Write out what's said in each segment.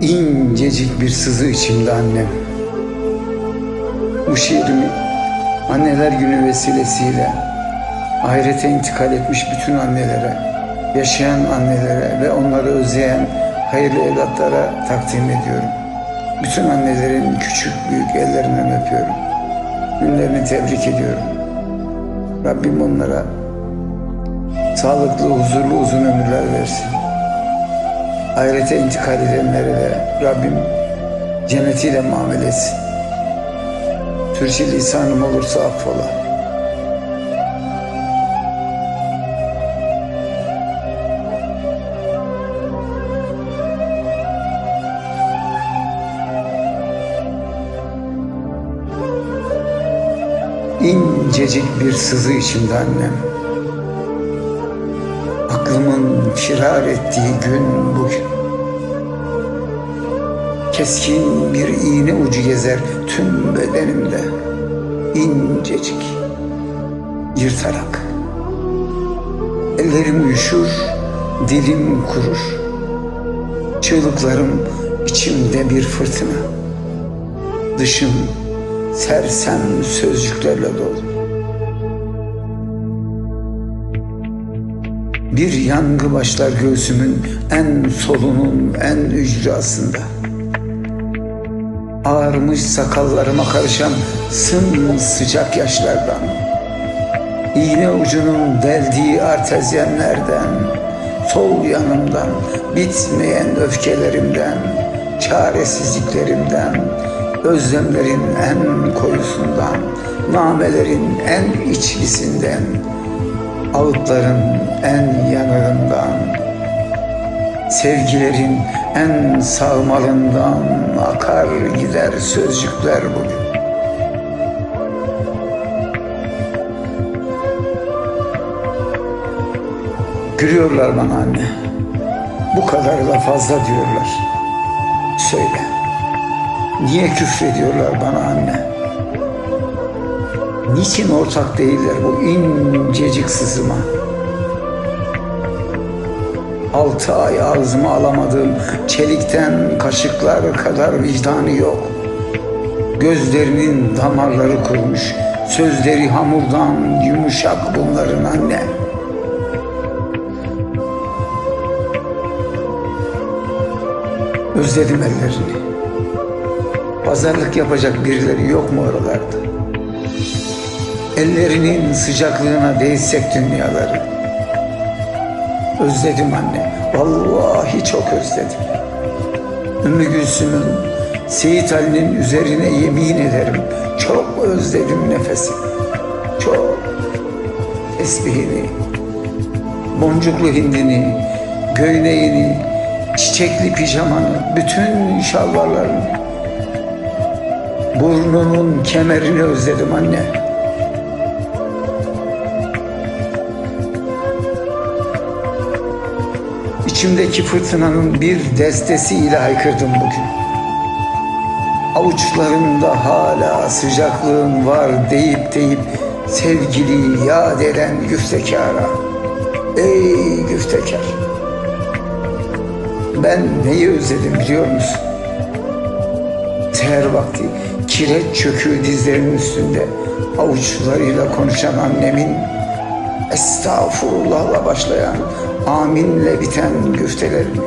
incecik bir sızı içimde annem. Bu şiirimi anneler günü vesilesiyle ahirete intikal etmiş bütün annelere, yaşayan annelere ve onları özleyen hayırlı evlatlara takdim ediyorum. Bütün annelerin küçük büyük ellerinden öpüyorum. Günlerini tebrik ediyorum. Rabbim onlara sağlıklı, huzurlu uzun ömürler versin. Ahirete intikal edenlere de Rabbim cennetiyle muamele etsin. Türkçe lisanım olursa affola. İncecik bir sızı içimde annem. Aklımın firar ettiği gün bugün. Keskin bir iğne ucu gezer tüm bedenimde. incecik, yırtarak. Ellerim üşür, dilim kurur. Çığlıklarım içimde bir fırtına. Dışım sersem sözcüklerle dolu. Bir yangı başlar göğsümün en solunun en ücrasında. Ağarmış sakallarıma karışan sımsıcak yaşlardan. İğne ucunun deldiği artezyenlerden, sol yanımdan, bitmeyen öfkelerimden, çaresizliklerimden, özlemlerin en koyusundan, namelerin en içlisinden, ağıtların en yanığından, sevgilerin en sağmalından akar gider sözcükler bugün. Gülüyorlar bana anne. Bu kadar da fazla diyorlar. Söyle. Niye küfrediyorlar bana anne? Niçin ortak değiller bu incecik sızıma? Altı ay ağzıma alamadığım çelikten kaşıklar kadar vicdanı yok. Gözlerinin damarları kurumuş, sözleri hamurdan yumuşak bunların anne. Özledim ellerini. Pazarlık yapacak birileri yok mu oralarda? Ellerinin sıcaklığına değsek dünyaları. Özledim anne. Vallahi çok özledim. Ümmü Gülsüm'ün, Seyit Ali'nin üzerine yemin ederim. Çok özledim nefesi. Çok. Tesbihini, boncuklu hindini, göğneğini, çiçekli pijamanı, bütün şalvarlarını. Burnunun kemerini özledim anne. İçimdeki fırtınanın bir destesiyle haykırdım bugün. Avuçlarımda hala sıcaklığın var deyip deyip sevgiliyi yad eden güftekara. Ey güftekar! Ben neyi özledim biliyor musun? Seher vakti kireç çöküğü dizlerinin üstünde avuçlarıyla konuşan annemin estağfurullahla başlayan aminle biten güftelerini.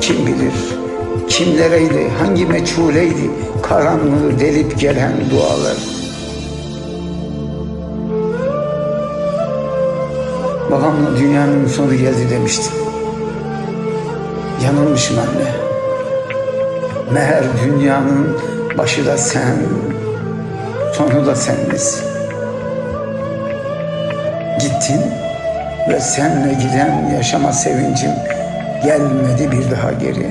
Kim bilir kimlereydi, hangi meçhuleydi karanlığı delip gelen dualar. Babamla dünyanın sonu geldi demiştim. Yanılmışım anne. Meğer dünyanın başı da sen, sonu da senlesin. Gittin ve senle giden yaşama sevincim gelmedi bir daha geri.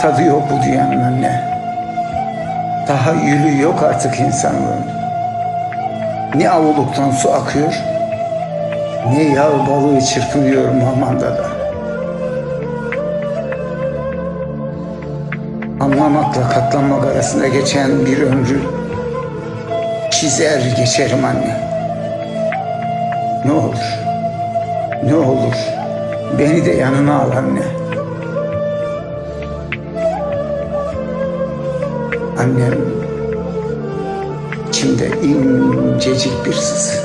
Tadı yok bu dünyanın anne. Daha yülü yok artık insanlığın. Ne avluktan su akıyor, ne yağ balığı çırpınıyor mamanda da. Anlamakla katlanmak arasında geçen bir ömrü çizer geçerim anne. Ne olur, ne olur beni de yanına al anne. Annem içimde incecik bir sızı.